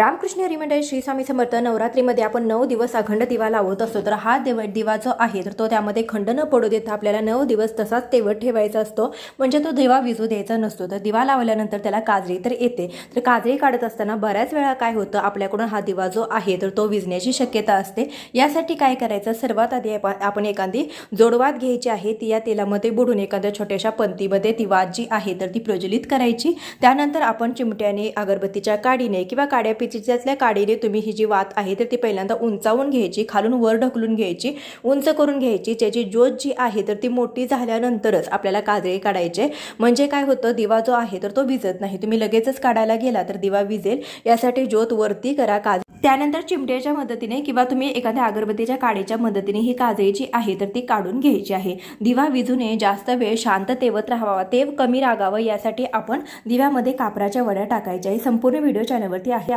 रामकृष्ण हरिमंडळ श्री स्वामी समर्थ नवरात्रीमध्ये आपण नऊ दिवस अखंड दिवा लावत असतो. तर हा देव दिवा जो आहे तर तो त्यामध्ये खंड न पडू देता आपल्याला नऊ दिवस तसाच तेवट ठेवायचा असतो. म्हणजे तो दिवा विजू द्यायचा नसतो. तर दिवा लावल्यानंतर त्याला काजळी तर येते. तर काजळी काढत असताना बऱ्याच वेळा काय होतं आपल्याकडून हा दिवा जो आहे तर तो विजण्याची शक्यता असते. यासाठी काय करायचं सर्वात आधी आपण एखादी जोडवात घ्यायची आहे ती या तेलामध्ये बुडून एखाद्या छोट्याशा पंतीमध्ये ती वाद जी आहे तर ती प्रज्वलित करायची. त्यानंतर आपण चिमट्याने अगरबत्तीच्या काडीने किंवा काड्या पिचीच्यातल्या काडीने तुम्ही ही जी वात आहे तर ती पहिल्यांदा उंचावून घ्यायची खालून वर ढकलून घ्यायची उंच करून घ्यायची. त्याची ज्योत जी आहे तर ती मोठी झाल्यानंतरच आपल्याला काजळे काढायचे. म्हणजे काय होतं दिवा जो आहे तर तो विजत नाही. तुम्ही लगेचच काढायला गेला तर दिवा विजेल यासाठी ज्योत वरती करा काज त्यानंतर चिमट्याच्या मदतीने किंवा तुम्ही एखाद्या अगरबत्तीच्या काडीच्या मदतीने ही काजळी जी आहे तर ती काढून घ्यायची आहे. दिवा विझू नये जास्त वेळ शांत तेवत राहावा. तेव कमी रागावं यासाठी आपण दिव्यामध्ये कापराच्या वड्या टाकायच्या. आहे संपूर्ण व्हिडिओ चॅनलवरती आहे.